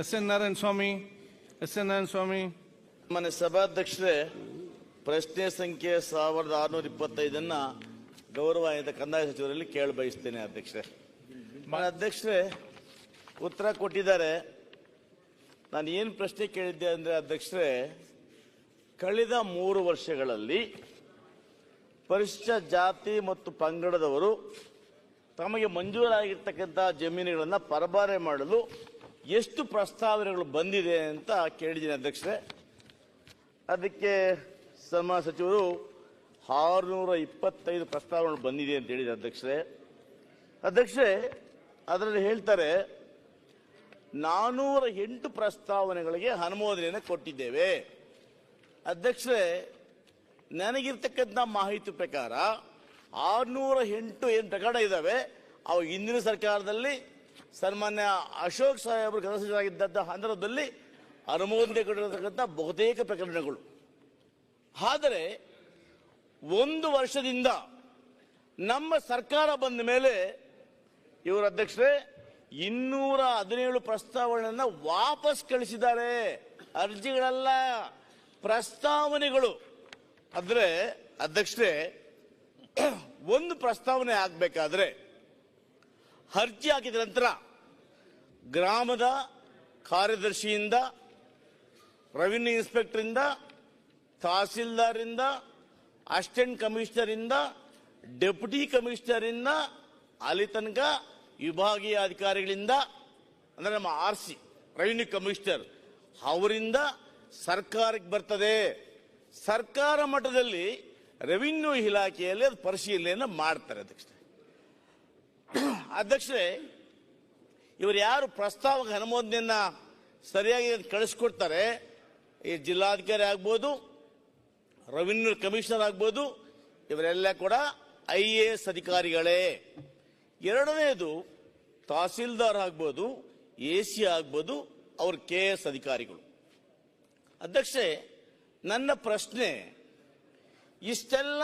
S N Narayana Swamy S N Narayana Swamy. ಮನೆ ಸಭಾಧ್ಯಕ್ಷರೇ ಪ್ರಶ್ನೆ ಸಂಖ್ಯೆ ಸಾವಿರದ ಆರುನೂರ ಇಪ್ಪತ್ತೈದನ್ನ ಗೌರವಾನ್ವಿತ ಕಂದಾಯ ಸಚಿವರಲ್ಲಿ ಕೇಳ ಬಯಸ್ತೇನೆ ಅಧ್ಯಕ್ಷರೇ. ಮನೆ ಅಧ್ಯಕ್ಷರೇ ಉತ್ತರ ಕೊಟ್ಟಿದ್ದಾರೆ. ನಾನು ಏನು ಪ್ರಶ್ನೆ ಕೇಳಿದ್ದೆ ಅಂದರೆ ಅಧ್ಯಕ್ಷರೇ ಕಳೆದ ಮೂರು ವರ್ಷಗಳಲ್ಲಿ ಪರಿಶಿಷ್ಟ ಜಾತಿ ಮತ್ತು ಪಂಗಡದವರು ತಮಗೆ ಮಂಜೂರಾಗಿರ್ತಕ್ಕಂಥ ಜಮೀನುಗಳನ್ನು ಪರಬಾರೆ ಮಾಡಲು ಎಷ್ಟು ಪ್ರಸ್ತಾವನೆಗಳು ಬಂದಿದೆ ಅಂತ ಕೇಳಿದ್ದೀನಿ ಅಧ್ಯಕ್ಷರೇ, ಅದಕ್ಕೆ ಸಮ ಸಚಿವರು ಆರುನೂರ ಇಪ್ಪತ್ತೈದು ಪ್ರಸ್ತಾವನೆಗಳು ಬಂದಿದೆ ಅಂತ ಹೇಳಿದ ಅಧ್ಯಕ್ಷರೇ. ಅಧ್ಯಕ್ಷರೇ, ಅದರಲ್ಲಿ ಹೇಳ್ತಾರೆ, ನಾನೂರ ಎಂಟು ಪ್ರಸ್ತಾವನೆಗಳಿಗೆ ಅನುಮೋದನೆಯನ್ನು ಕೊಟ್ಟಿದ್ದೇವೆ. ಅಧ್ಯಕ್ಷರೇ, ನನಗಿರ್ತಕ್ಕಂಥ ಮಾಹಿತಿ ಪ್ರಕಾರ ಆರುನೂರ ಎಂಟು ಏನು ಪ್ರಕರಣ ಇದ್ದಾವೆ, ಅವು ಹಿಂದಿನ ಸರ್ಕಾರದಲ್ಲಿ ಸನ್ಮಾನ್ಯ ಅಶೋಕ್ ಸಾಹೇಬರು ಗೃಹ ಸಚಿವರಾಗಿದ್ದಂಥ ಸಂದರ್ಭದಲ್ಲಿ ಅನುಮೋದನೆ ಕೊಟ್ಟಿರತಕ್ಕಂಥ ಬಹುತೇಕ ಪ್ರಕರಣಗಳು. ಆದರೆ ಒಂದು ವರ್ಷದಿಂದ ನಮ್ಮ ಸರ್ಕಾರ ಬಂದ ಮೇಲೆ ಇವರ ಅಧ್ಯಕ್ಷರೇ ಇನ್ನೂರ ಹದಿನೇಳು ಪ್ರಸ್ತಾವನೆಯನ್ನು ವಾಪಸ್ ಕಳಿಸಿದ್ದಾರೆ. ಅರ್ಜಿಗಳಲ್ಲ, ಪ್ರಸ್ತಾವನೆಗಳು. ಆದರೆ ಅಧ್ಯಕ್ಷರೇ, ಒಂದು ಪ್ರಸ್ತಾವನೆ ಆಗಬೇಕಾದ್ರೆ ಅರ್ಜಿ ಹಾಕಿದ ನಂತರ ಗ್ರಾಮದ ಕಾರ್ಯದರ್ಶಿಯಿಂದ ರೆವಿನ್ಯೂ ಇನ್ಸ್ಪೆಕ್ಟರಿಂದ ತಹಸೀಲ್ದಾರಿಂದ ಅಸಿಸ್ಟೆಂಟ್ ಕಮಿಷನರಿಂದ ಡೆಪ್ಯೂಟಿ ಕಮಿಷನರಿಂದ ಅಲ್ಲಿ ತನಕ ವಿಭಾಗೀಯ ಅಧಿಕಾರಿಗಳಿಂದ, ಅಂದ್ರೆ ನಮ್ಮ ಆರ್ ಸಿ ರೆವಿನ್ಯೂ ಕಮಿಷನರ್ ಅವರಿಂದ ಸರ್ಕಾರಕ್ಕೆ ಬರ್ತದೆ. ಸರ್ಕಾರ ಮಟ್ಟದಲ್ಲಿ ರೆವಿನ್ಯೂ ಇಲಾಖೆಯಲ್ಲಿ ಅದು ಪರಿಶೀಲನೆಯನ್ನು ಮಾಡ್ತಾರೆ ಅಧ್ಯಕ್ಷರೇ. ಅಧ್ಯಕ್ಷರೇ ಇವರು ಯಾರು ಪ್ರಸ್ತಾವಕ ಅನುಮೋದನೆಯನ್ನ ಸರಿಯಾಗಿ ಕಳಿಸ್ಕೊಡ್ತಾರೆ, ಈ ಜಿಲ್ಲಾಧಿಕಾರಿ ಆಗ್ಬೋದು ರೆವಿನ್ಯೂ ಕಮಿಷನರ್ ಆಗ್ಬೋದು, ಇವರೆಲ್ಲ ಕೂಡ ಐ ಎ ಎಸ್ ಅಧಿಕಾರಿಗಳೇ. ಎರಡನೇದು ತಹಸೀಲ್ದಾರ್ ಆಗ್ಬೋದು ಎ ಸಿ ಆಗ್ಬೋದು, ಅವ್ರ ಕೆ ಎಸ್ ಅಧಿಕಾರಿಗಳು. ಅಧ್ಯಕ್ಷೆ ನನ್ನ ಪ್ರಶ್ನೆ, ಇಷ್ಟೆಲ್ಲ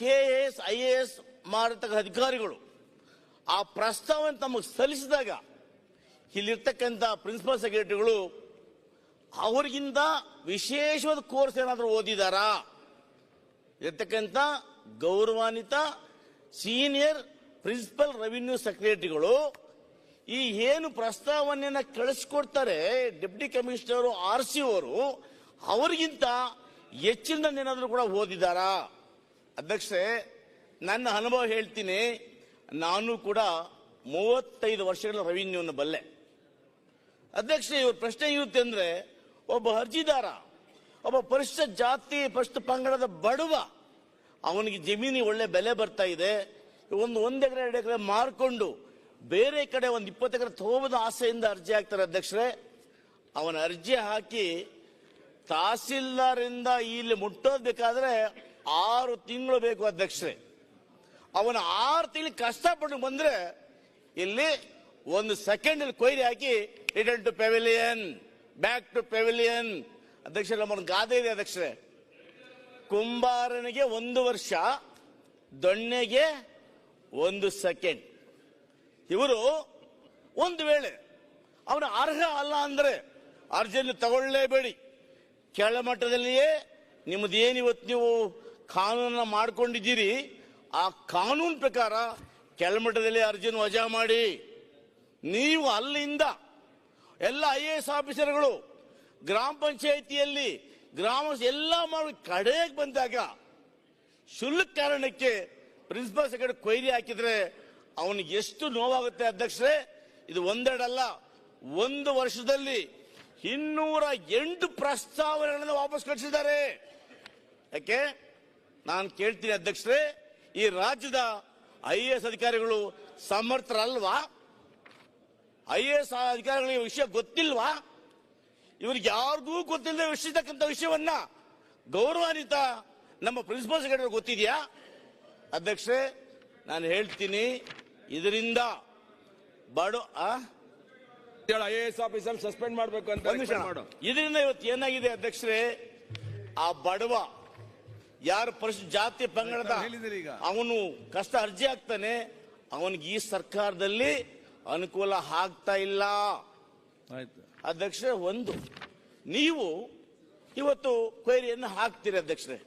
K S I A S ಮಾಡತಕ್ಕ ಅಧಿಕಾರಿಗಳು, ಆ ಪ್ರಸ್ತಾವನೆ ತಮಗೆ ಸಲ್ಲಿಸಿದಾಗ ಇಲ್ಲಿರ್ತಕ್ಕಂಥ ಪ್ರಿನ್ಸಿಪಲ್ ಸೆಕ್ರೆಟರಿಗಳು ಅವರಿಗಿಂತ ವಿಶೇಷವಾದ ಕೋರ್ಸ್ ಏನಾದರೂ ಓದಿದಾರಾ? ಇರ್ತಕ್ಕಂಥ ಗೌರವಾನ್ವಿತ ಸೀನಿಯರ್ ಪ್ರಿನ್ಸಿಪಲ್ ರೆವಿನ್ಯೂ ಸೆಕ್ರೆಟರಿಗಳು ಈ ಏನು ಪ್ರಸ್ತಾವನೆಯನ್ನ ಕಳಿಸ್ಕೊಡ್ತಾರೆ ಡೆಪ್ಟಿ ಕಮಿಷನರ್ ಆರ್ ಸಿ ಅವರು, ಅವರಿಗಿಂತ ಹೆಚ್ಚಿನ ಏನಾದರೂ ಕೂಡ ಓದಿದಾರಾ? ಅಧ್ಯಕ್ಷೆ ನನ್ನ ಅನುಭವ ಹೇಳ್ತೀನಿ. ನಾನು ಕೂಡ ಮೂವತ್ತೈದು ವರ್ಷಗಳ ರೆವಿನ್ಯೂನ ಬಲ್ಲೆ. ಅಧ್ಯಕ್ಷ, ಇವ್ರ ಪ್ರಶ್ನೆ ಇರುತ್ತೆ ಅಂದ್ರೆ ಒಬ್ಬ ಅರ್ಜಿದಾರ, ಒಬ್ಬ ಪರಿಶಿಷ್ಟ ಜಾತಿ ಪರಿಶಿಷ್ಟ ಪಂಗಡದ ಬಡವ, ಅವನಿಗೆ ಜಮೀನಿ ಒಳ್ಳೆ ಬೆಲೆ ಬರ್ತಾ ಇದೆ. ಒಂದು ಒಂದು ಎಕರೆ, ಎರಡು ಎಕರೆ ಮಾರ್ಕೊಂಡು ಬೇರೆ ಕಡೆ ಒಂದು ಇಪ್ಪತ್ತು ಎಕರೆ ತಗೋಬೋದ ಆಸೆಯಿಂದ ಅರ್ಜಿ ಹಾಕ್ತಾರೆ ಅಧ್ಯಕ್ಷರೇ. ಅವನ ಅರ್ಜಿ ಹಾಕಿ ತಹಸೀಲ್ದಾರಿಂದ ಇಲ್ಲಿ ಮುಟ್ಟೋದ್ ಬೇಕಾದ್ರೆ ಆರು ತಿಂಗಳು ಬೇಕು ಅಧ್ಯಕ್ಷರೇ. ಅವನ ಆರು ತಿಂಗಳು ಕಷ್ಟಪಟ್ಟು ಬಂದ್ರೆ ಇಲ್ಲಿ ಒಂದು second Kohli hockey return to pavilion back to pavilion ಅಧ್ಯಕ್ಷ ನಮ್ಮೊಂದು ಗಾದೆ ಇದೆ ಅಧ್ಯಕ್ಷರೆ. ಕುಂಬಾರನಿಗೆ ಒಂದು ವರ್ಷ, ದೊಣ್ಣೆಗೆ ಒಂದು ಸೆಕೆಂಡ್ ಇವರು ಒಂದು ವೇಳೆ ಅವನು ಅರ್ಹ ಅಲ್ಲ ಅಂದ್ರೆ ಅರ್ಜಿಯನ್ನು ತಗೊಳ್ಳೇಬೇಡಿ. ಕೆಳಮಟ್ಟದಲ್ಲಿಯೇ ನಿಮ್ಮದೇನು ಇವತ್ತು ನೀವು ಕಾನೂನನ್ನು ಮಾಡಿಕೊಂಡಿದ್ದೀರಿ, ಆ ಕಾನೂನು ಪ್ರಕಾರ ಕೆಳಮಟ್ಟದಲ್ಲಿ ಅರ್ಜಿನ ವಜಾ ಮಾಡಿ. ನೀವು ಅಲ್ಲಿಂದ ಎಲ್ಲ ಐ ಎ ಎಸ್ ಆಫೀಸರ್ಗಳು ಗ್ರಾಮ ಪಂಚಾಯಿತಿಯಲ್ಲಿ ಗ್ರಾಮ ಎಲ್ಲ ಮಾಡಿ ಕಡೆಗೆ ಬಂದಾಗ ಶುಲ್ಕ ಕಾರಣಕ್ಕೆ ಪ್ರಿನ್ಸಿಪಾಲ್ ಸೆಕ್ರೆಟರಿ ಕೊಯ್ರಿ ಹಾಕಿದ್ರೆ ಅವನಿಗೆ ಎಷ್ಟು ನೋವಾಗುತ್ತೆ ಅಧ್ಯಕ್ಷರೇ, ಇದು ಒಂದೆರಡಲ್ಲ, ಒಂದು ವರ್ಷದಲ್ಲಿ ಇನ್ನೂರ ಎಂಟು ಪ್ರಸ್ತಾವನೆಗಳನ್ನು ವಾಪಸ್ ಕಳಿಸಿದ್ದಾರೆ. ಯಾಕೆ? ನಾನು ಕೇಳ್ತೀನಿ ಅಧ್ಯಕ್ಷರೇ, ಈ ರಾಜ್ಯದ ಐ ಎ ಎಸ್ ಅಧಿಕಾರಿಗಳು ಸಮರ್ಥರಲ್ವಾ? ಐ ಎ ಎಸ್ ಅಧಿಕಾರಿಗಳಿಗೆ ವಿಷಯ ಗೊತ್ತಿಲ್ವಾ? ಇವ್ರಿಗೆ ಯಾರಿಗೂ ಗೊತ್ತಿಲ್ಲದೆ ವಿಷಯತಕ್ಕಂಥ ವಿಷಯವನ್ನ ಗೌರವಾನ್ವಿತ ನಮ್ಮ ಪ್ರಿನ್ಸಿಪಲ್ ಸೆಕ್ರೆಟರಿ ಗೊತ್ತಿದೆಯಾ? ಅಧ್ಯಕ್ಷರೇ ನಾನು ಹೇಳ್ತೀನಿ ಇದರಿಂದ ಬಡ I A S officer suspend ಮಾಡಬೇಕು ಅಂತ ಇದರಿಂದ ಇವತ್ತು ಏನಾಗಿದೆ ಅಧ್ಯಕ್ಷರೇ? ಆ ಬಡವ ಯಾರು ಪರಿಶಿಷ್ಟ ಜಾತಿ ಪಂಗಡದ. ಅವನು ಕಷ್ಟ ಅರ್ಜಿ ಹಾಕ್ತಾನೆ ಅವನಿಗೆ ಈ ಸರ್ಕಾರದಲ್ಲಿ ಅನುಕೂಲ ಆಗ್ತಾ ಇಲ್ಲ. ಆಯ್ತು. ಅಧ್ಯಕ್ಷರೇ ಒಂದು ನೀವು ಇವತ್ತು ಕ್ವೈರಿಯನ್ನು ಹಾಕ್ತೀರಿ ಅಧ್ಯಕ್ಷರೇ.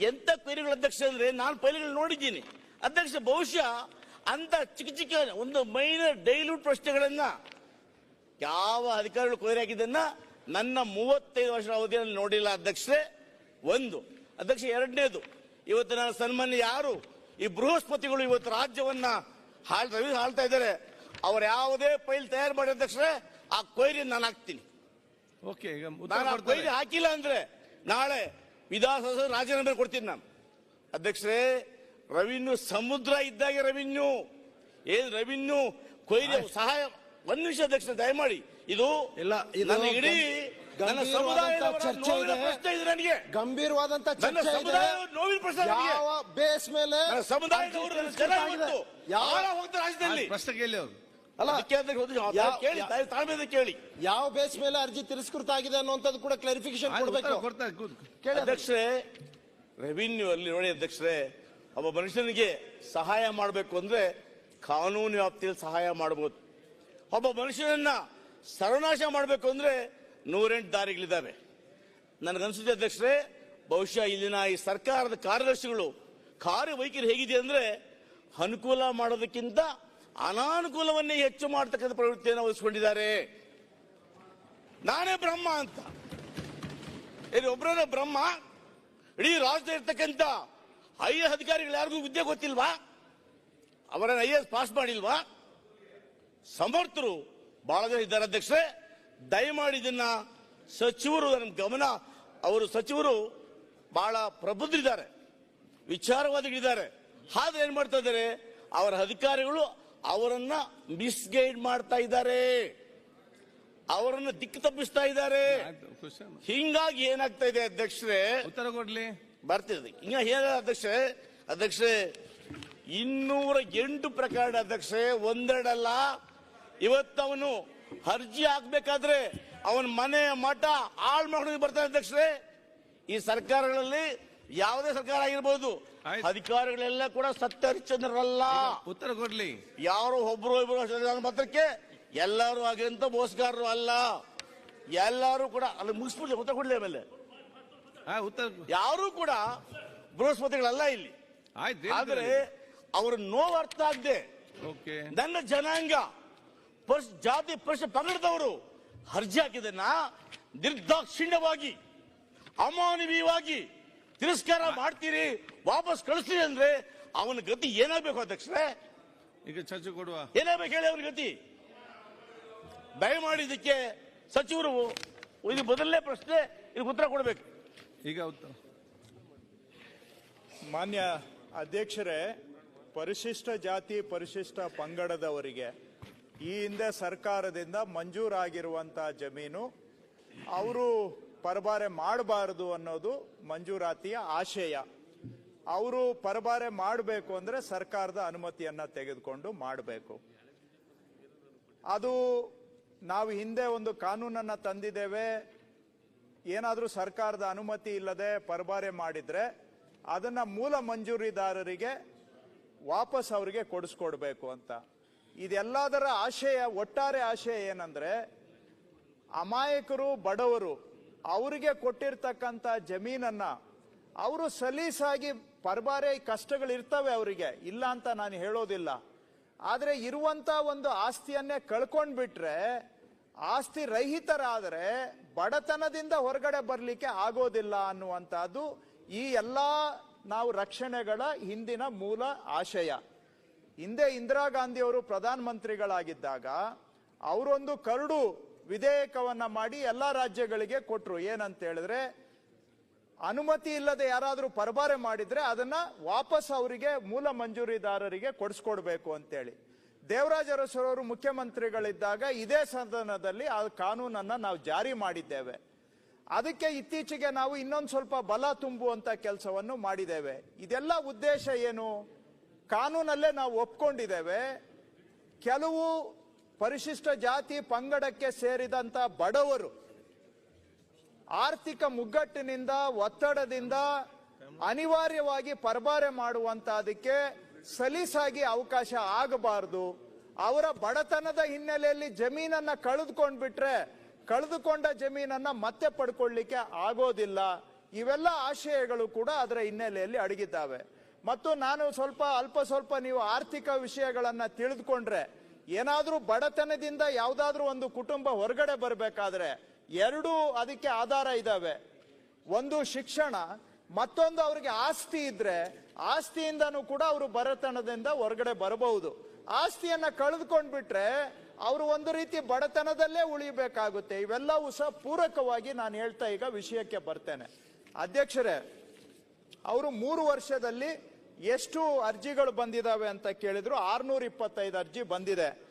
ಎಂತ ಕ್ವೈರಿಗಳು ಅಧ್ಯಕ್ಷ ಅಂದ್ರೆ ನಾನು ಫೈಲ್ಗಳು ನೋಡಿದ್ದೀನಿ. ಅಧ್ಯಕ್ಷ ಬಹುಶಃ ಅಂತ ಚಿಕ್ಕ ಚಿಕ್ಕ ಒಂದು ಮೈನರ್ ಡೈಲ್ಯೂಟ್ ಪ್ರಶ್ನೆಗಳನ್ನ ಯಾವ ಅಧಿಕಾರಿಗಳು ಕ್ವೈರಿ ಹಾಕಿದ್ದನ್ನ ನನ್ನ ಮೂವತ್ತೈದು ವರ್ಷದ ಅವಧಿಯಲ್ಲಿ ನೋಡಿಲ್ಲ ಅಧ್ಯಕ್ಷರೇ. ಒಂದು ಅಧ್ಯಕ್ಷ ಎರಡನೇದು ಇವತ್ತು ನನ್ನ ಸನ್ಮಾನ್ಯ ಯಾರು? ಈ ಬೃಹಸ್ಪತಿಗಳು ಇವತ್ತು ರಾಜ್ಯವನ್ನ ಹಾಳ್ ರವಿ ಆಳ್ತಾ ಇದ್ದಾರೆ. ಅವ್ರು ಯಾವುದೇ ಫೈಲ್ ತಯಾರು ಮಾಡಿದ ತಕ್ಷಣ ಆ ಕೊಯ್ರಿ ನಾನು ಹಾಕ್ತೀನಿ. ಓಕೆ ಈಗ ಉತ್ತರ ನಾನು ಆ ಕೊಡ್ತಾರೆ. ಕೊಯ್ರಿ ಹಾಕಿಲ್ಲ ಅಂದ್ರೆ ನಾಳೆ ವಿಧಾನಸೌಧ ರಾಜೀನಾಮೆ ಕೊಡ್ತೀನಿ ನಾನು. ಅಧ್ಯಕ್ಷರೇ ರೆವಿನ್ಯೂ ಸಮುದ್ರ ಇದ್ದಾಗೆ ರೆವಿನ್ಯೂ ಏನ್ ರೆವಿನ್ಯೂ ಕೊಯ್ರಿ ಸಹಾಯ ಒಂದ್ ನಿಮಿಷ ಅಧ್ಯಕ್ಷ ದಯಮಾಡಿ. ಇದು ಇಲ್ಲ, ಇದು ನನ್ನ ಇಡೀ ನನ್ನ ಗಂಭೀರವಾದಂತ ಸಮುದಾಯದ ಚರ್ಚೆ ನೋವಿನ ಇದೆ. ಪ್ರಶ್ನೆ ಇದೆ ನನಗೆ. ಗಂಭೀರವಾದಂತ ನನ್ನ ಚರ್ಚೆ ಇದೆ. ಸಮುದಾಯದ ನೋವಿನ ಪ್ರಶ್ನೆ ನನಗೆ. ಯಾವ ಬೇಸ್ ಮೇಲೆ ನನ್ನ ಸಮುದಾಯದವರು ನನ್ನ ಜನ ಆಗಿದೆ? ಇವತ್ತು ಯಾವ ಆಳ ಹೋಗ್ತಾರೆ ರಾಜ್ಯದಲ್ಲಿ. ಪ್ರಶ್ನೆ ಕೇಳಿ ಅವರು. ಅಲ್ಲ ಕೇಳಿ ತಾಯಿ ತಾಳ್ಮೆಯಿಂದ ಕೇಳಿ. ಯಾವ ಬೇಸ್ ಮೇಲೆ ಅರ್ಜಿ ತಿರಸ್ಕೃತ ಆಗಿದೆ ಅನ್ನುವಂಥದ್ದು ಕೂಡ ಕ್ಲಾರಿಫಿಕೇಶನ್ ಕೊಡಬೇಕು. ಕೇಳಿ. ಅಧ್ಯಕ್ಷರೇ ರೆವಿನ್ಯೂ ಅಲ್ಲಿ ನೋಡಿ ಅಧ್ಯಕ್ಷರೇ ಒಬ್ಬ ಮನುಷ್ಯನಿಗೆ ಸಹಾಯ ಮಾಡಬೇಕು ಅಂದ್ರೆ ಕಾನೂನು ವ್ಯಾಪ್ತಿಯಲ್ಲಿ ಸಹಾಯ ಮಾಡಬಹುದು ಒಬ್ಬ ಮನುಷ್ಯನನ್ನ ಸರ್ವನಾಶ ಮಾಡಬೇಕು ಅಂದ್ರೆ ನೂರೆಂಟು ದಾರಿಗಳಿದ್ದಾವೆ. ನನಗನ್ಸುತ್ತೆ ಅಧ್ಯಕ್ಷರೇ ಬಹುಶಃ ಇಲ್ಲಿನ ಈ ಸರ್ಕಾರದ ಕಾರ್ಯದರ್ಶಿಗಳು ಕಾರ್ಯವೈಖರಿ ಹೇಗಿದೆ ಅಂದ್ರೆ ಅನುಕೂಲ ಮಾಡೋದಕ್ಕಿಂತ ಅನಾನುಕೂಲವನ್ನೇ ಹೆಚ್ಚು ಮಾಡತಕ್ಕಂಥ ಪ್ರವೃತ್ತಿಯನ್ನು ವಹಿಸಿಕೊಂಡಿದ್ದಾರೆ. ನಾನೇ ಬ್ರಹ್ಮ ಅಂತ. ಒಬ್ಬರೇ ಬ್ರಹ್ಮ, ಇಡೀ ರಾಜ್ಯ ಇರ್ತಕ್ಕಂಥ ಐ ಎಸ್ ಅಧಿಕಾರಿಗಳು ಯಾರಿಗೂ ವಿದ್ಯೆ ಗೊತ್ತಿಲ್ವಾ? ಅವರನ್ನು ಐ ಎಸ್ ಪಾಸ್ ಮಾಡಿಲ್ವಾ? ಸಮರ್ಥರು ಬಹಳ ಜನ ಇದ್ದಾರೆ ಅಧ್ಯಕ್ಷರೇ. ದಯಮಾಡಿ ಇದನ್ನ ಸಚಿವರು, ನನ್ನ ಗಮನ, ಅವರು ಸಚಿವರು ಬಹಳ ಪ್ರಬುದ್ಧರಿದ್ದಾರೆ, ವಿಚಾರವಾದಿಗಳಿದ್ದಾರೆ. ಆದ್ರೆ ಏನ್ ಮಾಡ್ತಾ ಇದ್ದಾರೆ? ಅವರ ಅಧಿಕಾರಿಗಳು ಅವರನ್ನ ಮಿಸ್ಗೈಡ್ ಮಾಡ್ತಾ ಇದ್ದಾರೆ. ಅವರನ್ನ ದಿಕ್ಕು ತಪ್ಪಿಸ್ತಾ ಇದ್ದಾರೆ. ಹಿಂಗಾಗಿ ಏನಾಗ್ತಾ ಇದೆ ಅಧ್ಯಕ್ಷರೇ? ಉತ್ತರ ಕೊಡ್ಲಿ. ಬರ್ತಿದೆ. ಹಿಂಗ ಹೇಳ ಅಧ್ಯಕ್ಷರೇ? ಅಧ್ಯಕ್ಷರೇ ಇನ್ನೂರ ಎಂಟು ಪ್ರಕರಣ ಅಧ್ಯಕ್ಷರೇ ಒಂದೆರಡಲ್ಲ. ಇವತ್ತು ಅವನು ಅರ್ಜಿ ಹಾಕ್ಬೇಕಾದ್ರೆ ಅವನ ಮನೆ ಮಠ ಹಾಳು ಮಾಡ್ಕೊಂಡು ಬರ್ತಾನೆ ಅಧ್ಯಕ್ಷರೇ. ಈ ಸರ್ಕಾರಗಳಲ್ಲಿ ಯಾವುದೇ ಸರ್ಕಾರ ಆಗಿರ್ಬೋದು. ಅಧಿಕಾರಿಗಳೆಲ್ಲ ಕೂಡ ಸತ್ಯ ಹರಿಶ್ಚಂದ್ರರಲ್ಲ ಉತ್ತರ ಕೊಡ್ಲಿ. ಯಾರು ಒಬ್ರು ಇಬ್ರು ಮಾತ್ರಕ್ಕೆ ಎಲ್ಲರೂ ಹಾಗೆಂತ ಮೋಸಗಾರರು ಅಲ್ಲ. ಎಲ್ಲರೂ ಕೂಡ ಅಲ್ಲಿ ಮುಗಿಸ್ಬಿಡ್ಲಿ ಉತ್ತರ ಕೊಡ್ಲಿ ಆಮೇಲೆ. ಹಾ ಉತ್ತರ ಯಾರು ಕೂಡ ಬೃಹಸ್ಪತಿಗಳಲ್ಲ ಇಲ್ಲಿ. ಆದ್ರೆ ಅವ್ರ ನೋವು ಅರ್ಥ ಆಗದೆ ಓಕೆ. ನನ್ನ ಜನಾಂಗ ಪರ್ಸ್ ಜಾತಿ ಪ್ರಶ್ನೆ ಪಂಗಡದವರು ಅರ್ಜಿ ಹಾಕಿದನ್ನ ನಿರ್ದಾಕ್ಷಿಣ್ಯವಾಗಿ ಅಮಾನವೀಯವಾಗಿ ತಿರಸ್ಕಾರ ಮಾಡ್ತೀರಿ ವಾಪಸ್ ಕಳಿಸ್ತೀರಿ ಅಂದ್ರೆ ಅವನ ಗತಿ ಏನಾಗಬೇಕು ಅಧ್ಯಕ್ಷರೇ? ಈಗ ಚರ್ಚೆ ಕೊಡುವ. ಏನಾಗಬೇಕು ಹೇಳಿ ಅವನ ಗತಿ? ದಯಮಾಡಿ ಇದಕ್ಕೆ ಸಚಿವರು ಇದು ಮೊದಲನೇ ಪ್ರಶ್ನೆ ಇದಕ್ಕೆ ಉತ್ತರ ಕೊಡಬೇಕು. ಈಗ ಉತ್ತರ. ಮಾನ್ಯ ಅಧ್ಯಕ್ಷರೇ ಪರಿಶಿಷ್ಟ ಜಾತಿ ಪರಿಶಿಷ್ಟ ಪಂಗಡದವರಿಗೆ ಈ ಹಿಂದೆ ಸರ್ಕಾರದಿಂದ ಮಂಜೂರಾಗಿರುವಂತಹ ಜಮೀನು ಅವರು ಪರಬಾರೆ ಮಾಡಬಾರದು ಅನ್ನೋದು ಮಂಜೂರಾತಿಯ ಆಶಯ. ಅವರು ಪರಬಾರೆ ಮಾಡಬೇಕು ಅಂದ್ರೆ ಸರ್ಕಾರದ ಅನುಮತಿಯನ್ನ ತೆಗೆದುಕೊಂಡು ಮಾಡಬೇಕು. ಅದು ನಾವು ಹಿಂದೆ ಒಂದು ಕಾನೂನನ್ನ ತಂದಿದ್ದೇವೆ. ಏನಾದರೂ ಸರ್ಕಾರದ ಅನುಮತಿ ಇಲ್ಲದೆ ಪರಬಾರೆ ಮಾಡಿದ್ರೆ ಅದನ್ನ ಮೂಲ ಮಂಜೂರಿದಾರರಿಗೆ ವಾಪಸ್ ಅವರಿಗೆ ಕೊಡಿಸ್ಕೊಡ್ಬೇಕು ಅಂತ. ಇದೆಲ್ಲದರ ಆಶಯ, ಒಟ್ಟಾರೆ ಆಶಯ ಏನಂದ್ರೆ ಅಮಾಯಕರು, ಬಡವರು ಅವರಿಗೆ ಕೊಟ್ಟಿರ್ತಕ್ಕಂಥ ಜಮೀನನ್ನ ಅವರು ಸಲೀಸಾಗಿ ಪರಬಾರೆ ಕಷ್ಟಗಳು ಇರ್ತವೆ ಅವರಿಗೆ. ಇಲ್ಲ ಅಂತ ನಾನು ಹೇಳೋದಿಲ್ಲ. ಆದರೆ ಇರುವಂತ ಒಂದು ಆಸ್ತಿಯನ್ನೇ ಕಳ್ಕೊಂಡ್ಬಿಟ್ರೆ, ಆಸ್ತಿ ರಹಿತರಾದರೆ ಬಡತನದಿಂದ ಹೊರಗಡೆ ಬರಲಿಕ್ಕೆ ಆಗೋದಿಲ್ಲ ಅನ್ನುವಂಥದ್ದು ಈ ಎಲ್ಲಾ ನಾವು ರಕ್ಷಣೆಗಳ ಹಿಂದಿನ ಮೂಲ ಆಶಯ. ಹಿಂದೆ ಇಂದಿರಾ ಗಾಂಧಿಯವರು ಪ್ರಧಾನಮಂತ್ರಿಗಳಾಗಿದ್ದಾಗ ಅವರೊಂದು ಕರಡು ವಿಧೇಯಕವನ್ನ ಮಾಡಿ ಎಲ್ಲ ರಾಜ್ಯಗಳಿಗೆ ಕೊಟ್ರು. ಏನಂತ ಹೇಳಿದ್ರೆ, ಅನುಮತಿ ಇಲ್ಲದೆ ಯಾರಾದರೂ ಪರಬಾರೆ ಮಾಡಿದ್ರೆ ಅದನ್ನ ವಾಪಸ್ ಅವರಿಗೆ ಮೂಲ ಮಂಜೂರಿದಾರರಿಗೆ ಕೊಡಿಸ್ಕೊಡ್ಬೇಕು ಅಂತೇಳಿ. ದೇವರಾಜ ಅರಸರವರು ಮುಖ್ಯಮಂತ್ರಿಗಳಿದ್ದಾಗ ಇದೇ ಸದನದಲ್ಲಿ ಆ ಕಾನೂನನ್ನ ನಾವು ಜಾರಿ ಮಾಡಿದ್ದೇವೆ. ಅದಕ್ಕೆ ಇತ್ತೀಚೆಗೆ ನಾವು ಇನ್ನೊಂದು ಸ್ವಲ್ಪ ಬಲ ತುಂಬುವಂತ ಕೆಲಸವನ್ನು ಮಾಡಿದ್ದೇವೆ. ಇದೆಲ್ಲ ಉದ್ದೇಶ ಏನು? ಕಾನೂನಲ್ಲೇ ನಾವು ಒಪ್ಕೊಂಡಿದ್ದೇವೆ. ಕೆಲವು ಪರಿಶಿಷ್ಟ ಜಾತಿ ಪಂಗಡಕ್ಕೆ ಸೇರಿದಂತ ಬಡವರು ಆರ್ಥಿಕ ಮುಗ್ಗಟ್ಟಿನಿಂದ, ಒತ್ತಡದಿಂದ ಅನಿವಾರ್ಯವಾಗಿ ಪರಬಾರೆ ಮಾಡುವಂತ ಅದಕ್ಕೆ ಸಲೀಸಾಗಿ ಅವಕಾಶ ಆಗಬಾರದು. ಅವರ ಬಡತನದ ಹಿನ್ನೆಲೆಯಲ್ಲಿ ಜಮೀನನ್ನ ಕಳೆದುಕೊಂಡ್ಬಿಟ್ರೆ, ಕಳೆದುಕೊಂಡ ಜಮೀನನ್ನ ಮತ್ತೆ ಪಡ್ಕೊಳ್ಳಿಕ್ಕೆ ಆಗೋದಿಲ್ಲ. ಇವೆಲ್ಲ ಆಶಯಗಳು ಕೂಡ ಅದರ ಹಿನ್ನೆಲೆಯಲ್ಲಿ ಅಡಗಿದ್ದಾವೆ. ಮತ್ತು ನಾನು ಸ್ವಲ್ಪ, ಅಲ್ಪ ಸ್ವಲ್ಪ ನೀವು ಆರ್ಥಿಕ ವಿಷಯಗಳನ್ನ ತಿಳಿದುಕೊಂಡ್ರೆ ಏನಾದ್ರೂ ಬಡತನದಿಂದ ಯಾವುದಾದ್ರೂ ಒಂದು ಕುಟುಂಬ ಹೊರಗಡೆ ಬರಬೇಕಾದ್ರೆ ಎರಡು ಅದಕ್ಕೆ ಆಧಾರ ಇದಾವೆ. ಒಂದು ಶಿಕ್ಷಣ, ಮತ್ತೊಂದು ಅವ್ರಿಗೆ ಆಸ್ತಿ ಇದ್ರೆ ಆಸ್ತಿಯಿಂದನೂ ಕೂಡ ಅವರು ಬಡತನದಿಂದ ಹೊರಗಡೆ ಬರಬಹುದು. ಆಸ್ತಿಯನ್ನ ಕಳೆದುಕೊಂಡ್ಬಿಟ್ರೆ ಅವರು ಒಂದು ರೀತಿ ಬಡತನದಲ್ಲೇ ಉಳಿಬೇಕಾಗುತ್ತೆ. ಇವೆಲ್ಲವೂ ಸಹ ಪೂರಕವಾಗಿ ನಾನು ಹೇಳ್ತಾ ಈಗ ವಿಷಯಕ್ಕೆ ಬರ್ತೇನೆ. ಅಧ್ಯಕ್ಷರೇ, ಅವರು ಮೂರು ವರ್ಷದಲ್ಲಿ ಎಷ್ಟು ಅರ್ಜಿಗಳು ಬಂದಿದಾವೆ ಅಂತ ಕೇಳಿದ್ರು ಆರ್ನೂರ ಅರ್ಜಿ ಬಂದಿದೆ.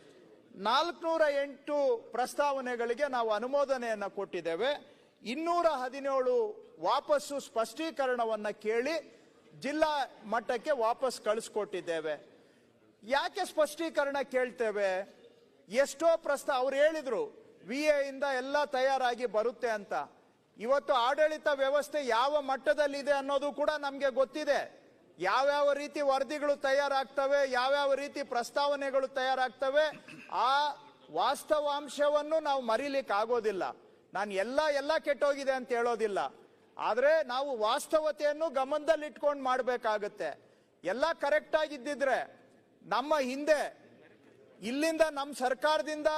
ನಾಲ್ಕುನೂರ ಎಂಟು ಪ್ರಸ್ತಾವನೆಗಳಿಗೆ ನಾವು ಅನುಮೋದನೆಯನ್ನು ಕೊಟ್ಟಿದ್ದೇವೆ. ಇನ್ನೂರ ಹದಿನೇಳು ವಾಪಸ್ಸು ಸ್ಪಷ್ಟೀಕರಣವನ್ನು ಕೇಳಿ ಜಿಲ್ಲಾ ಮಟ್ಟಕ್ಕೆ ವಾಪಸ್ ಕಳಿಸ್ಕೊಟ್ಟಿದ್ದೇವೆ. ಯಾಕೆ ಸ್ಪಷ್ಟೀಕರಣ ಕೇಳ್ತೇವೆ? ಎಷ್ಟೋ ಪ್ರಸ್ತಾವ ಅವ್ರು ಹೇಳಿದ್ರು ವಿ ಇಂದ ಎಲ್ಲ ತಯಾರಾಗಿ ಬರುತ್ತೆ ಅಂತ. ಇವತ್ತು ಆಡಳಿತ ವ್ಯವಸ್ಥೆ ಯಾವ ಮಟ್ಟದಲ್ಲಿದೆ ಅನ್ನೋದು ಕೂಡ ನಮಗೆ ಗೊತ್ತಿದೆ. ಯಾವ್ಯಾವ ರೀತಿ ವರದಿಗಳು ತಯಾರಾಗ್ತವೆ, ಯಾವ್ಯಾವ ರೀತಿ ಪ್ರಸ್ತಾವನೆಗಳು ತಯಾರಾಗ್ತವೆ, ಆ ವಾಸ್ತವಾಂಶವನ್ನು ನಾವು ಮರಿಲಿಕ್ಕೆ ಆಗೋದಿಲ್ಲ ನಾನು ಎಲ್ಲ ಎಲ್ಲ ಕೆಟ್ಟೋಗಿದೆ ಅಂತ ಹೇಳೋದಿಲ್ಲ. ಆದರೆ ನಾವು ವಾಸ್ತವತೆಯನ್ನು ಗಮನದಲ್ಲಿಟ್ಕೊಂಡು ಮಾಡಬೇಕಾಗುತ್ತೆ. ಎಲ್ಲ ಕರೆಕ್ಟ್ ಆಗಿದ್ದಿದ್ರೆ ನಮ್ಮ ಹಿಂದೆ, ಇಲ್ಲಿಂದ ನಮ್ಮ ಸರ್ಕಾರದಿಂದ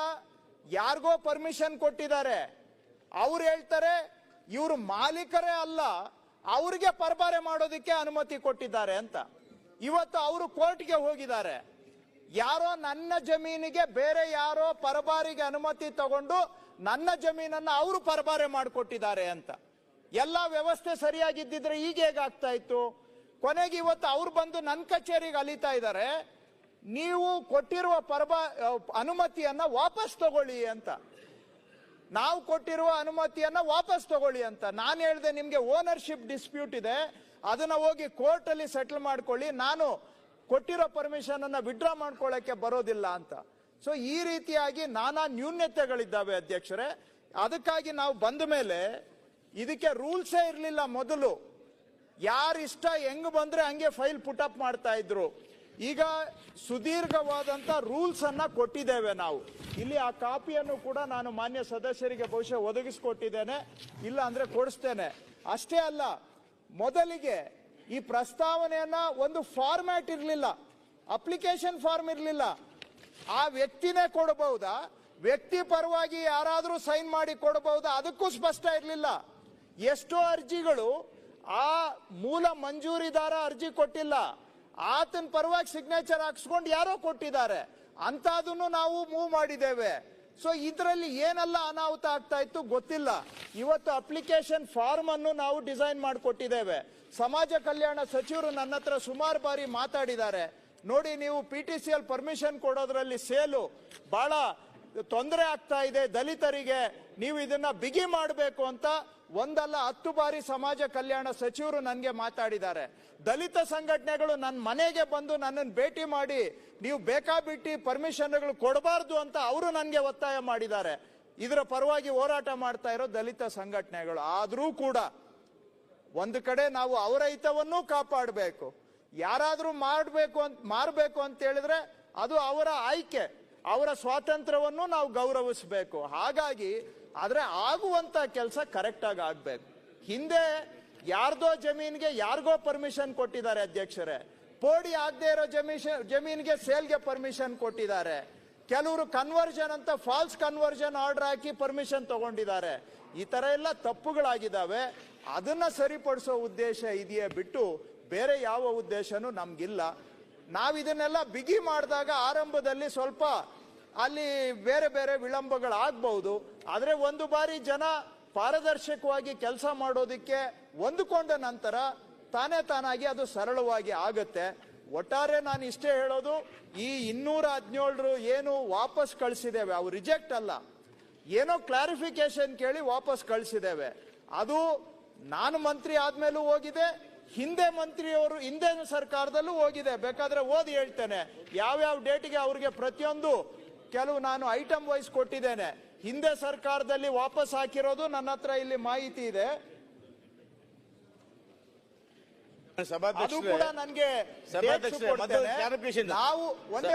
ಯಾರಿಗೋ ಪರ್ಮಿಷನ್ ಕೊಟ್ಟಿದ್ದಾರೆ. ಅವ್ರು ಹೇಳ್ತಾರೆ, ಇವರು ಮಾಲೀಕರೇ ಅಲ್ಲ. ಅವ್ರಿಗೆ ಪರಬಾರೆ ಮಾಡೋದಕ್ಕೆ ಅನುಮತಿ ಕೊಟ್ಟಿದ್ದಾರೆ ಅಂತ. ಇವತ್ತು ಅವರು ಕೋರ್ಟ್ಗೆ ಹೋಗಿದ್ದಾರೆ. ಯಾರೋ ನನ್ನ ಜಮೀನಿಗೆ ಬೇರೆ ಯಾರೋ ಪರಬಾರಿಗೆ ಅನುಮತಿ ತಗೊಂಡು ನನ್ನ ಜಮೀನನ್ನ ಅವರು ಪರಬಾರೆ ಮಾಡಿಕೊಟ್ಟಿದ್ದಾರೆ ಅಂತ. ಎಲ್ಲ ವ್ಯವಸ್ಥೆ ಸರಿಯಾಗಿದ್ದಿದ್ರೆ ಈಗ ಹೇಗಾಗ್ತಾ ಇತ್ತು? ಕೊನೆಗೆ ಇವತ್ತು ಅವ್ರು ಬಂದು ನನ್ನ ಕಚೇರಿಗೆ ಅಲಿತಾ ಇದ್ದಾರೆ. ನೀವು ಕೊಟ್ಟಿರುವ ಪರಬಾ ಅನುಮತಿಯನ್ನ ವಾಪಸ್ ತಗೊಳ್ಳಿ ಅಂತ. ನಾವು ಕೊಟ್ಟಿರುವ ಅನುಮತಿಯನ್ನ ವಾಪಸ್ ತಗೊಳ್ಳಿ ಅಂತ. ನಾನು ಹೇಳಿದೆ ನಿಮಗೆ ಓನರ್ಶಿಪ್ ಡಿಸ್ಪ್ಯೂಟ್ ಇದೆ. ಅದನ್ನ ಹೋಗಿ ಕೋರ್ಟ್ ಅಲ್ಲಿ ಸೆಟಲ್ ಮಾಡ್ಕೊಳ್ಳಿ. ನಾನು ಕೊಟ್ಟಿರೋ ಪರ್ಮಿಷನ್ ಅನ್ನ ವಿಡ್ರಾ ಮಾಡ್ಕೊಳ್ಳಕ್ಕೆ ಬರೋದಿಲ್ಲ ಅಂತ. ಸೊ ಈ ರೀತಿಯಾಗಿ ನಾನಾ ನ್ಯೂನ್ಯತೆಗಳಿದ್ದಾವೆ ಅಧ್ಯಕ್ಷರೇ. ಅದಕ್ಕಾಗಿ ನಾವು ಬಂದ ಮೇಲೆ ಇದಕ್ಕೆ ರೂಲ್ಸೇ ಇರಲಿಲ್ಲ ಮೊದಲು. ಯಾರಿಷ್ಟ ಹೆಂಗ್ ಬಂದ್ರೆ ಹಂಗೆ ಫೈಲ್ ಪುಟಪ್ ಮಾಡ್ತಾ ಇದ್ರು. ಈಗ ಸುದೀರ್ಘವಾದಂತ ರೂಲ್ಸ್ ಅನ್ನ ಕೊಟ್ಟಿದ್ದೇವೆ ನಾವು. ಇಲ್ಲಿ ಆ ಕಾಪಿಯನ್ನು ಕೂಡ ನಾನು ಮಾನ್ಯ ಸದಸ್ಯರಿಗೆ ಬಹುಶಃ ಒದಗಿಸಿಕೊಟ್ಟಿದ್ದೇನೆ, ಇಲ್ಲ ಅಂದ್ರೆ ಕೊಡಿಸ್ತೇನೆ. ಅಷ್ಟೇ ಅಲ್ಲ, ಮೊದಲಿಗೆ ಈ ಪ್ರಸ್ತಾವನೆಯನ್ನ ಒಂದು ಫಾರ್ಮ್ಯಾಟ್ ಇರಲಿಲ್ಲ ಅಪ್ಲಿಕೇಶನ್ ಫಾರ್ಮ್ ಇರಲಿಲ್ಲ. ಆ ವ್ಯಕ್ತಿನೇ ಕೊಡಬಹುದಾ? ವ್ಯಕ್ತಿ ಪರವಾಗಿ ಯಾರಾದರೂ ಸೈನ್ ಮಾಡಿ ಕೊಡಬಹುದಾ? ಅದಕ್ಕೂ ಸ್ಪಷ್ಟ ಇರಲಿಲ್ಲ. ಎಷ್ಟೋ ಅರ್ಜಿಗಳು ಆ ಮೂಲ ಮಂಜೂರಿದಾರ ಅರ್ಜಿ ಕೊಟ್ಟಿಲ್ಲ. ಆತನ ಪರವಾಗಿ ಸಿಗ್ನೇಚರ್ ಹಾಕ್ಸ್ಕೊಂಡು ಯಾರೋ ಕೊಟ್ಟಿದ್ದಾರೆ. ಅಂತದನ್ನು ನಾವು ಮೂವ್ ಮಾಡಿದ್ದೇವೆ. ಸೊ ಇದರಲ್ಲಿ ಏನೆಲ್ಲ ಅನಾಹುತ ಆಗ್ತಾ ಇತ್ತು ಗೊತ್ತಿಲ್ಲ. ಇವತ್ತು ಅಪ್ಲಿಕೇಶನ್ ಫಾರ್ಮ್ ಅನ್ನು ನಾವು ಡಿಸೈನ್ ಮಾಡಿಕೊಟ್ಟಿದ್ದೇವೆ. ಸಮಾಜ ಕಲ್ಯಾಣ ಸಚಿವರು ನನ್ನ ಹತ್ರ ಸುಮಾರು ಬಾರಿ ಮಾತಾಡಿದ್ದಾರೆ. ನೋಡಿ, ನೀವು P T C L permission ಕೊಡೋದ್ರಲ್ಲಿ sale. ಬಹಳ ತೊಂದರೆ ಆಗ್ತಾ ಇದೆ ದಲಿತರಿಗೆ. ನೀವು ಇದನ್ನ ಬಿಗಿ ಮಾಡಬೇಕು ಅಂತ ಒಂದಲ್ಲ, ಹತ್ತು ಬಾರಿ ಸಮಾಜ ಕಲ್ಯಾಣ ಸಚಿವರು ನನಗೆ ಮಾತಾಡಿದ್ದಾರೆ. ದಲಿತ ಸಂಘಟನೆಗಳು ನನ್ನ ಮನೆಗೆ ಬಂದು ನನ್ನನ್ನು ಭೇಟಿ ಮಾಡಿ, ನೀವು ಬೇಕಾಬಿಟ್ಟಿ ಪರ್ಮಿಷನ್ಗಳು ಕೊಡಬಾರ್ದು ಅಂತ ಅವರು ನನಗೆ ಒತ್ತಾಯ ಮಾಡಿದ್ದಾರೆ. ಇದರ ಪರವಾಗಿ ಹೋರಾಟ ಮಾಡ್ತಾ ಇರೋ ದಲಿತ ಸಂಘಟನೆಗಳು. ಆದರೂ ಕೂಡ ಒಂದು ಕಡೆ ನಾವು ಅವರ ಹಿತವನ್ನೂ ಕಾಪಾಡಬೇಕು. ಯಾರಾದರೂ ಮಾಡಬೇಕು ಅಂತ ಮಾರಬೇಕು ಅಂತ ಹೇಳಿದ್ರೆ ಅದು ಅವರ ಆಯ್ಕೆ. ಅವರ ಸ್ವಾತಂತ್ರ್ಯವನ್ನು ನಾವು ಗೌರವಿಸಬೇಕು. ಹಾಗಾಗಿ ಆದ್ರೆ ಆಗುವಂತ ಕೆಲಸ ಕರೆಕ್ಟ್ ಆಗಿ ಆಗ್ಬೇಕು. ಹಿಂದೆ ಯಾರ್ದೋ ಜಮೀನ್ಗೆ ಯಾರಿಗೋ ಪರ್ಮಿಷನ್ ಕೊಟ್ಟಿದ್ದಾರೆ ಅಧ್ಯಕ್ಷರೇ. ಪೋಡಿ ಆಗದೆ ಇರೋ ಜಮೀನ್ ಜಮೀನ್ಗೆ ಸೇಲ್ಗೆ ಪರ್ಮಿಷನ್ ಕೊಟ್ಟಿದ್ದಾರೆ. ಕೆಲವರು ಕನ್ವರ್ಷನ್ ಅಂತ ಫಾಲ್ಸ್ ಕನ್ವರ್ಷನ್ ಆರ್ಡರ್ ಹಾಕಿ ಪರ್ಮಿಷನ್ ತಗೊಂಡಿದ್ದಾರೆ. ಈ ತರ ಎಲ್ಲ ತಪ್ಪುಗಳಾಗಿದ್ದಾವೆ. ಅದನ್ನ ಸರಿಪಡಿಸೋ ಉದ್ದೇಶ ಇದೆಯೇ ಬಿಟ್ಟು ಬೇರೆ ಯಾವ ಉದ್ದೇಶನೂ ನಮ್ಗಿಲ್ಲ. ನಾವು ಇದನ್ನೆಲ್ಲ ಬಿಗಿ ಮಾಡಿದಾಗ ಆರಂಭದಲ್ಲಿ ಸ್ವಲ್ಪ ಅಲ್ಲಿ ಬೇರೆ ಬೇರೆ ವಿಳಂಬಗಳಾಗಬಹುದು. ಆದರೆ ಒಂದು ಬಾರಿ ಜನ ಪಾರದರ್ಶಕವಾಗಿ ಕೆಲಸ ಮಾಡೋದಕ್ಕೆ ಹೊಂದಿಕೊಂಡ ನಂತರ ತಾನೇ ತಾನಾಗಿ ಅದು ಸರಳವಾಗಿ ಆಗುತ್ತೆ. ಒಟ್ಟಾರೆ ನಾನು ಇಷ್ಟೇ ಹೇಳೋದು, ಈ ಇನ್ನೂರ ಹದಿನೇಳರು ಏನು ವಾಪಸ್ ಕಳಿಸಿದ್ದೇವೆ, ಅವು ರಿಜೆಕ್ಟ್ ಅಲ್ಲ. ಏನೋ ಕ್ಲಾರಿಫಿಕೇಶನ್ ಕೇಳಿ ವಾಪಸ್ ಕಳಿಸಿದ್ದೇವೆ. ಅದು ನಾನು ಮಂತ್ರಿ ಆದ್ಮೇಲೂ ಹೋಗಿದೆ, ಹಿಂದೆ ಮಂತ್ರಿಯವರು, ಹಿಂದೆ ಸರ್ಕಾರದಲ್ಲೂ ಹೋಗಿದೆ. ಬೇಕಾದ್ರೆ ಓದಿ ಹೇಳ್ತೇನೆ, ಯಾವ್ಯಾವ ಡೇಟಿಗೆ ಅವ್ರಿಗೆ ಪ್ರತಿಯೊಂದು ಕೆಲವು ನಾನು ಐಟಮ್ ವೈಸ್ ಕೊಟ್ಟಿದ್ದೇನೆ. ಹಿಂದೆ ಸರ್ಕಾರದಲ್ಲಿ ವಾಪಸ್ ಹಾಕಿರೋದು ನನ್ನ ಹತ್ರ ಇಲ್ಲಿ ಮಾಹಿತಿ ಇದೆ. ಅದು ಕೂಡ ನನಗೆ. ನಾವು ಒಂದೇ